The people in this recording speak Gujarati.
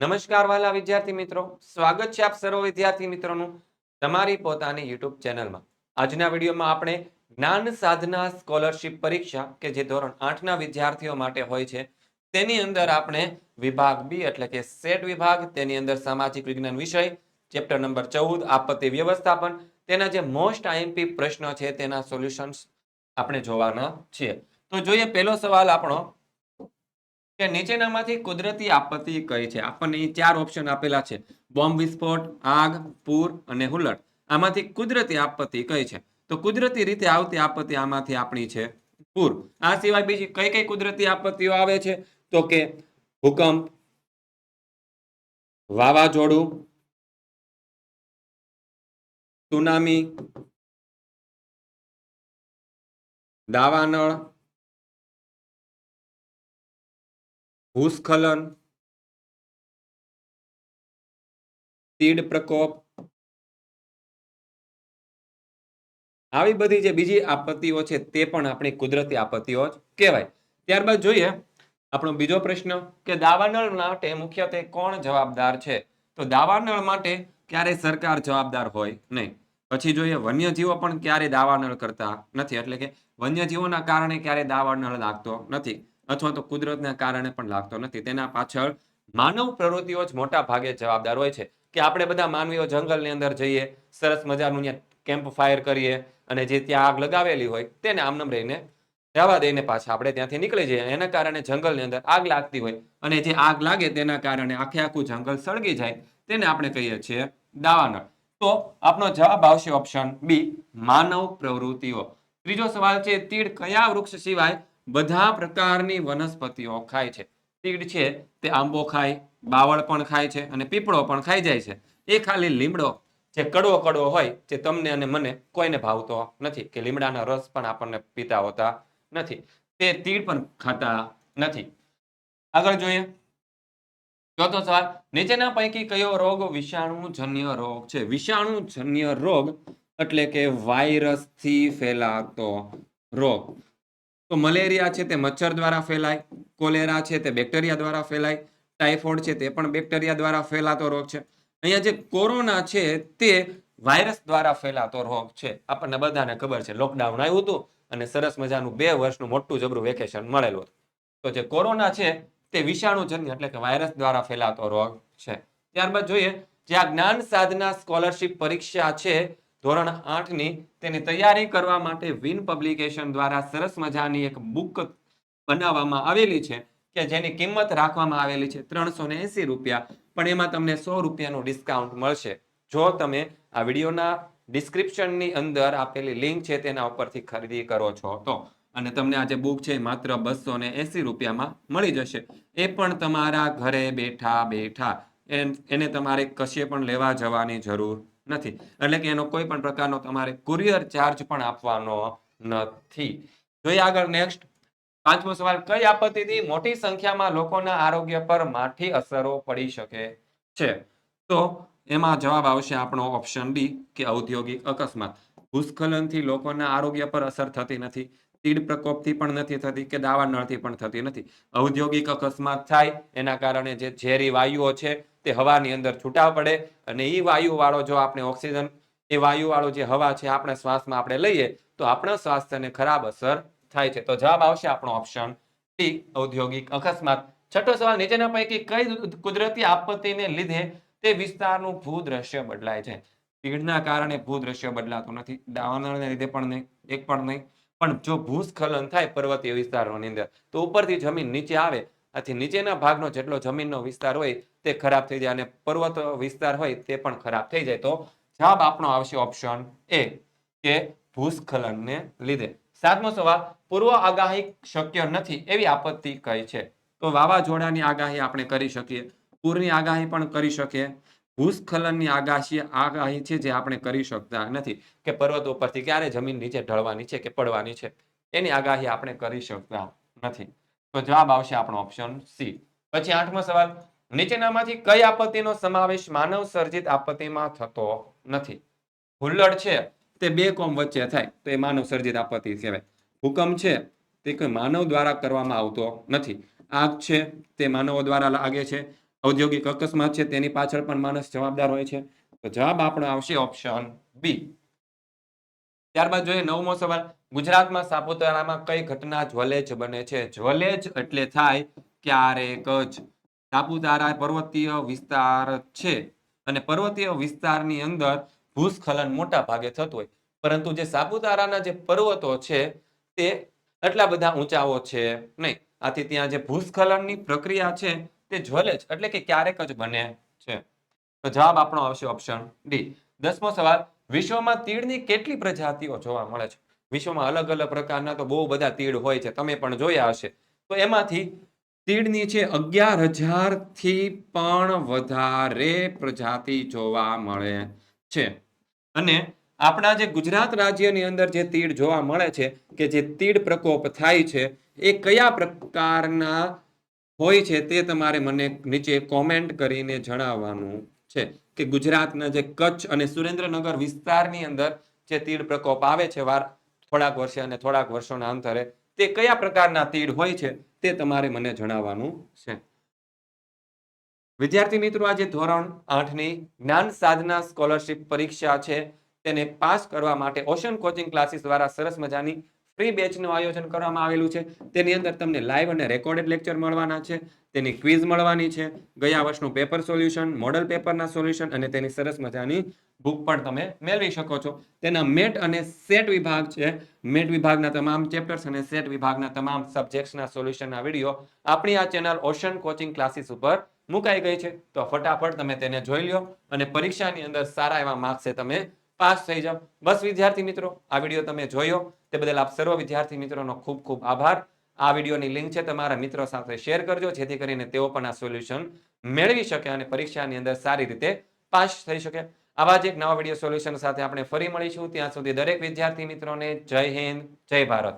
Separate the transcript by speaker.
Speaker 1: નમસ્કાર વાલા વિદ્યાર્થી મિત્રો. સ્વાગત છે આપ સર્વ વિદ્યાર્થી મિત્રોનું તમારી પોતાની યુટ્યુબ ચેનલમાં. આજના વિડીયોમાં આપણે જ્ઞાન સાધના સ્કોલરશિપ પરીક્ષા કે જે ધોરણ આઠના વિદ્યાર્થીઓ માટે હોય છે, તેની અંદર આપણે વિભાગ બી એટલે કે સેટ વિભાગ, તેની અંદર સામાજિક વિજ્ઞાન વિષય, ચેપ્ટર નંબર ચૌદ, આપત્તિ વ્યવસ્થાપન, તેના જે મોસ્ટ આઈએમપી પ્રશ્નો છે તેના સોલ્યુશન્સ આપણે જોવાના છીએ. તો જોઈએ, પહેલો સવાલ આપણો કે નીચેનામાંથી કુદરતી આપત્તિ કઈ છે? આપણને ચાર ઓપ્શન આપેલા છે. બોમ્બ વિસ્ફોટ, આગ, પૂર અને હુલટ આમાંથી કુદરતી આપત્તિ કઈ છે? તો કુદરતી રીતે આવતી આપત્તિ આમાંથી આપણી છે પૂર. આ સિવાય બીજી કઈ કઈ કુદરતી આપત્તિઓ આવે છે? તો કે ભૂકંપ, વાવાઝોડું, સુનામી, દાવાનળ ભૂસ્ખલન, તીડ પ્રકોપ, આવી બધી જે બીજી આપત્તિઓ છે તે પણ આપણી કુદરતી આપત્તિઓ જ કહેવાય. ત્યારબાદ જોઈએ આપણો બીજો પ્રશ્ન કે દાવાનળ માટે મુખ્યત્વે કોણ જવાબદાર છે? તો દાવાનળ માટે ક્યારેય સરકાર જવાબદાર હોય નહીં. પછી જોઈએ વન્યજીવો પણ ક્યારે દાવાનળ કરતા નથી. એટલે કે વન્યજીવોના કારણે ક્યારે દાવાનળ લાગતો નથી. અથવા તો કુદરતના કારણે પણ લાગતો નથી. તેના પાછળ માનવ પ્રવૃત્તિઓ જ મોટા ભાગે જવાબદાર હોય છે કે આપણે બધા માનવીઓ જંગલની અંદર જઈએ, સરસ મજાનું ત્યાં કેમ્પ ફાયર કરીએ અને જે ત્યાં આગ લગાવેલી હોય તેને આમનામ રહીને જવા દઈને પાછા આપણે ત્યાંથી નીકળી જઈએ. એના કારણે જંગલની અંદર આગ લાગતી હોય અને જે આગ લાગે તેના કારણે આખે આખું જંગલ સળગી જાય તેને આપણે કહીએ છીએ દાવાનળ. તો આપણો જવાબ આવશે ઓપ્શન બી માનવ પ્રવૃત્તિઓ. ત્રીજો સવાલ છે, તીડ કયા વૃક્ષ સિવાય બધા પ્રકારની વનસ્પતિઓ ખાય છે. તીડ છે, તે આંબો ખાય, બાવળ પણ ખાય છે અને પીપળો પણ ખાઈ જાય છે. એ ખાલી લીમડો જે કડવો કડવો હોય જે તમને અને મને કોઈને ભાવતો નથી કે લીમડાનો રસ પણ આપણને પીતા હોતા નથી. તે તીડ પણ ખાતા નથી. આગળ જોઈએ. ચોથો સવાલ, નીચેના પૈકી કયો રોગ વિષાણુજન્ય રોગ છે? વિષાણુજન્ય રોગ એટલે કે વાયરસથી ફેલાતો રોગ. તો મલેરિયા છે તે મચ્છર દ્વારા ફેલાય, કોલેરા છે તે બેક્ટેરિયા દ્વારા ફેલાય, ટાઇફોઇડ છે તે પણ બેક્ટેરિયા દ્વારા ફેલાતો રોગ છે. અહીંયા જે કોરોના છે તે વાયરસ દ્વારા ફેલાતો રોગ છે. આપણને બધાને ખબર છે લોકડાઉન આવ્યું હતું અને સરસ મજાનું બે વર્ષનું મોટું જબરું વેકેશન મળેલું હતું. તો જે કોરોના છે તે વિષાણુજન્ય એટલે કે વાયરસ દ્વારા ફેલાતો રોગ છે. ત્યારબાદ જોઈએ, જે આ જ્ઞાન સાધના સ્કોલરશિપ પરીક્ષા છે ધોરણ આઠની તેની તૈયારી કરવા માટે વિન પબ્લિકેશન દ્વારા સરસ મજાની એક બુક બનાવવામાં આવેલી છે કે જેની કિંમત રાખવામાં આવેલી છે ત્રણસો એંસી રૂપિયા. પણ એમાં તમને સો રૂપિયાનું ડિસ્કાઉન્ટ મળશે. જો તમે આ વિડીયોના ડિસ્ક્રિપ્શનની અંદર આપેલી લિંક છે તેના ઉપરથી ખરીદી કરો છો તો. અને તમને આ જે બુક છે માત્ર બસો ને રૂપિયામાં મળી જશે. એ પણ તમારા ઘરે બેઠા બેઠા. એને તમારે કશે પણ લેવા જવાની જરૂર નથી. એટલે કે એનો કોઈ પણ પ્રકારનો તમારે કુરિયર ચાર્જ પણ આપવાનો નથી. જોઈએ આગળ નેક્સ્ટ પાંચમો સવાલ, કઈ આપત્તિથી મોટી સંખ્યામાં લોકોના આરોગ્ય પર માઠી અસરો પડી શકે છે? તો એમાં જવાબ આવશે આપણો ઓપ્શન ડી કે ઔદ્યોગિક અકસ્માત. ભૂસ્ખલનથી લોકોના આરોગ્ય પર અસર થતી નથી. તીડ પ્રકોપથી પણ નથી થતી કે દાવાનળથી પણ થતી નથી. ઔદ્યોગિક અકસ્માત થાય, એના કારણે જે ઝેરી વાયુઓ છે તે હવાની અંદર છૂટા પડે અને એ વાયુ વાળો જો આપણે ઓક્સિજન, એ વાયુવાળો જે હવા છે આપણે શ્વાસમાં આપણે લઈએ, તો આપણા સ્વાસ્થ્યને ખરાબ અસર થાય છે. તો જવાબ આવશે આપણો ઓપ્શન ડી ઔદ્યોગિક અકસ્માત. છઠ્ઠો સવાલ, નીચેના પૈકી કઈ કુદરતી આપત્તિને લીધે તે વિસ્તારનું ભૂદ્રશ્ય બદલાય છે? તીડના કારણે ભૂદ્રશ્ય બદલાતું નથી, દાવાનળને લીધે પણ નહીં, એક પણ નહીં. પણ જો ભૂસ્ખલન થાય પર્વતીય વિસ્તારોની અંદર, તો ઉપરથી જમીન નીચે આવે. આથી નીચેના ભાગનો જેટલો જમીનનો વિસ્તાર હોય તે ખરાબ થઈ જાય અને પર્વત વિસ્તાર હોય તે પણ ખરાબ થઈ જાય. તો જવાબ આપણો આવશે ઓપ્શન એ કે ભૂસ્ખલનને લીધે. સાતમો સવાલ, પૂર્વ આગાહી શક્ય નથી એવી આપત્તિ કઈ છે? તો વાવાઝોડાની આગાહી આપણે કરી શકીએ, પૂરની આગાહી પણ કરી શકીએ. ભૂસ્ખલનની આગાહી આગાહી છે જે આપણે કરી શકતા નથી, કે પર્વત ઉપરથી ક્યારે જમીન નીચે ઢળવાની છે કે પડવાની છે, એની આગાહી આપણે કરી શકતા નથી. તો જવાબ આવશે આપણો ઓપ્શન સી પછી આઠમો સવાલ નીચેનામાંથી કઈ આપત્તિનો સમાવેશ માનવ સર્જિત આપત્તિમાં થતો નથી? હુલ્લડ છે. તે બે કોમ વચ્ચે થાય. તો એ માનવ સર્જિત આપત્તિ કહેવાય. ભૂકંપ છે, તે કોઈ માનવ દ્વારા કરવામાં આવતો નથી. આગ છે, તે માનવો દ્વારા લાગે છે. ઔદ્યોગિક અકસ્માત છે, તેની પાછળ પણ માણસ જવાબદાર હોય છે. તો જવાબ આપણો આવશે ઓપ્શન બી. ત્યારબાદ જોઈએ નવમો સવાલ. ગુજરાતમાં સાપુતારામાં કઈ ઘટના જ્વલેજ બને છે? જ્વલેજ એટલે થાય ક્યારેક જ. સાપુતારા પર્વતીય વિસ્તાર છે. અને પર્વતીય વિસ્તારની અંદર ભૂસ્ખલન મોટા ભાગે થતું હોય. પરંતુ જે સાપુતારાના જે પર્વતો છે, તે એટલા બધા ઊંચાઓ છે નહીં. આથી ત્યાં જે ભૂસ્ખલનની પ્રક્રિયા છે, તે જ્વલેજ એટલે કે ક્યારેક જ બને છે. તો જવાબ આપણો આવશે ઓપ્શન ડી દસમો સવાલ, વિશ્વમાં તીડની કેટલી પ્રજાતિઓ જોવા મળે છે? વિશ્વમાં અલગ અલગ પ્રકારના તો બહુ બધા તીડ હોય છે. તમે પણ જોયા હશે. તો એમાંથી તીડની છે અગિયાર હજારથી પણ વધારે પ્રજાતિ જોવા મળે છે. અને આપણા જે ગુજરાત રાજ્યની અંદર જે તીડ જોવા મળે છે કે જે તીડ પ્રકોપ થાય છે, એ કયા પ્રકારના હોય છે તે તમારે મને નીચે કોમેન્ટ કરીને જણાવવાનું છે કે ગુજરાતના જે કચ્છ અને સુરેન્દ્રનગર વિસ્તારની અંદર જે તીડ પ્રકોપ આવે છે, વાર થોડાક વર્ષે અને થોડાક વર્ષોના અંતરે તે કયા પ્રકારના તીડ હોય છે તે તમારે મને જણાવવાનું છે. વિદ્યાર્થી મિત્રો, આજે ધોરણ આઠની જ્ઞાન સાધના સ્કોલરશિપ પરીક્ષા છે. તેને પાસ કરવા માટે ઓશન કોચિંગ ક્લાસીસ દ્વારા સરસ મજાની ફ્રી બેચનું આયોજન કરવામાં આવેલું છે. તેની અંદર તમને લાઈવ અને રેકોર્ડેડ લેક્ચર મળવાના છે. તેની ક્વિઝ મળવાની છે. ગયા વર્ષનું પેપર સોલ્યુશન મોડલ પેપરના સોલ્યુશન અને તેની સરસ મજાની બુક પણ તમે મેળવી શકો છો. તેના મેટ અને સેટ વિભાગ છે. મેટ વિભાગના તમામ ચેપ્ટર્સ અને સેટ વિભાગના તમામ સબ્જેક્ટ્સના સોલ્યુશનના વીડિયો આપણી આ ચેનલ ઓશન કોચિંગ ક્લાસીસ ઉપર મુકાઈ ગઈ છે. તો ફટાફટ તમે તેને જોઈ લો અને પરીક્ષાની અંદર સારા એવા માર્ક્સે તમે પાસ થઈ જાઓ. બસ વિદ્યાર્થી મિત્રો, આ વીડિયો તમે જોયો. તે બદલ આપ સર્વ વિદ્યાર્થી મિત્રોનો ખૂબ ખૂબ આભાર. આ વિડીયોની લિંક છે તમારા મિત્રો સાથે શેર કરજો, જેથી કરીને તેઓ પણ આ સોલ્યુશન મેળવી શકે અને પરીક્ષાની અંદર સારી રીતે પાસ થઈ શકે. આવા જ એક નવા વીડિયો સોલ્યુશન સાથે આપણે ફરી મળીશું. ત્યાં સુધી દરેક વિદ્યાર્થી મિત્રોને જય હિન્દ, જય ભારત.